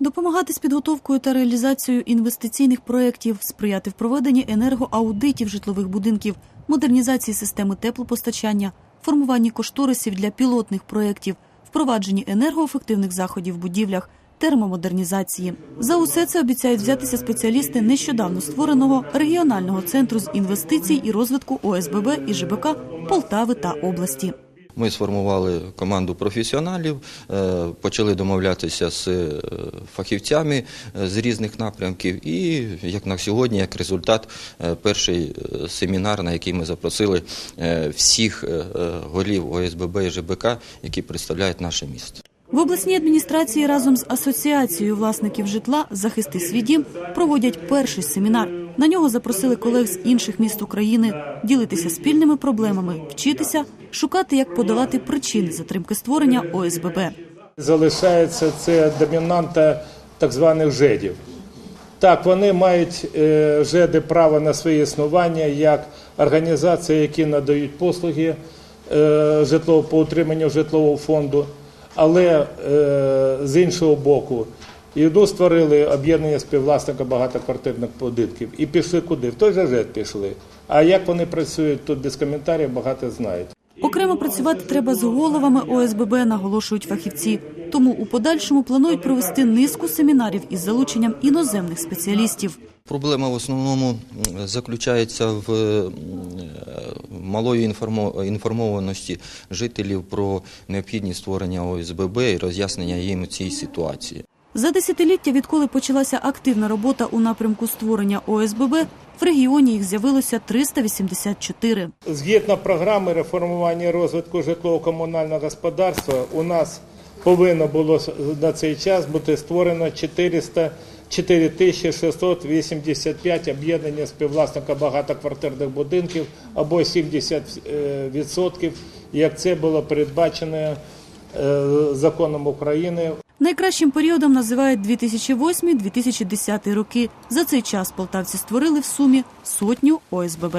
Допомагати з підготовкою та реалізацією інвестиційних проєктів, сприяти впровадженні енергоаудитів житлових будинків, модернізації системи теплопостачання, формуванні кошторисів для пілотних проєктів, впровадженні енергоефективних заходів в будівлях, термомодернізації. За усе це обіцяють взятися спеціалісти нещодавно створеного регіонального центру з інвестицій і розвитку ОСББ і ЖБК Полтави та області. Ми сформували команду професіоналів, е, почали домовлятися з е, фахівцями е, з різних напрямків. І як на сьогодні, як результат, перший семінар, на який ми запросили всіх голів ОСББ і ЖБК, які представляють наше місто. В обласній адміністрації разом з асоціацією власників житла Захисти свій дім проводять перший семінар. На нього запросили колег з інших міст України ділитися спільними проблемами, вчитися, шукати, як подолати причини затримки створення ОСББ. залишається це домінанта так званих ЖЕДів. Так, вони мають е, ЖЕДи право на своє існування як організації, які надають послуги е, житлово по утриманню житлового фонду, але е, з іншого боку, і ну, створили об'єднання співвласника багатоквартирних будинків і пішли куди? В той же ЖЕД пішли. А як вони працюють тут без коментарів, багато знають. Окремо працювати треба з головами ОСББ, наголошують фахівці. Тому у подальшому планують провести низку семінарів із залученням іноземних спеціалістів. Проблема в основному заключається в е, малої інформо- інформованості жителів про необхідність створення ОСББ і роз'яснення їм цієї ситуації. За десятиліття, відколи почалася активна робота у напрямку створення ОСББ, в регіоні їх з'явилося 384. Згідно програми реформування розвитку житлово-комунального господарства, у нас повинно було на цей час бути створено 400 4685 об'єднання співвласника багатоквартирних будинків або 70%, як це було передбачено е, законом України Найкращим періодом називають 2008-2010 роки. За цей час полтавці створили в сумі сотню ОСББ.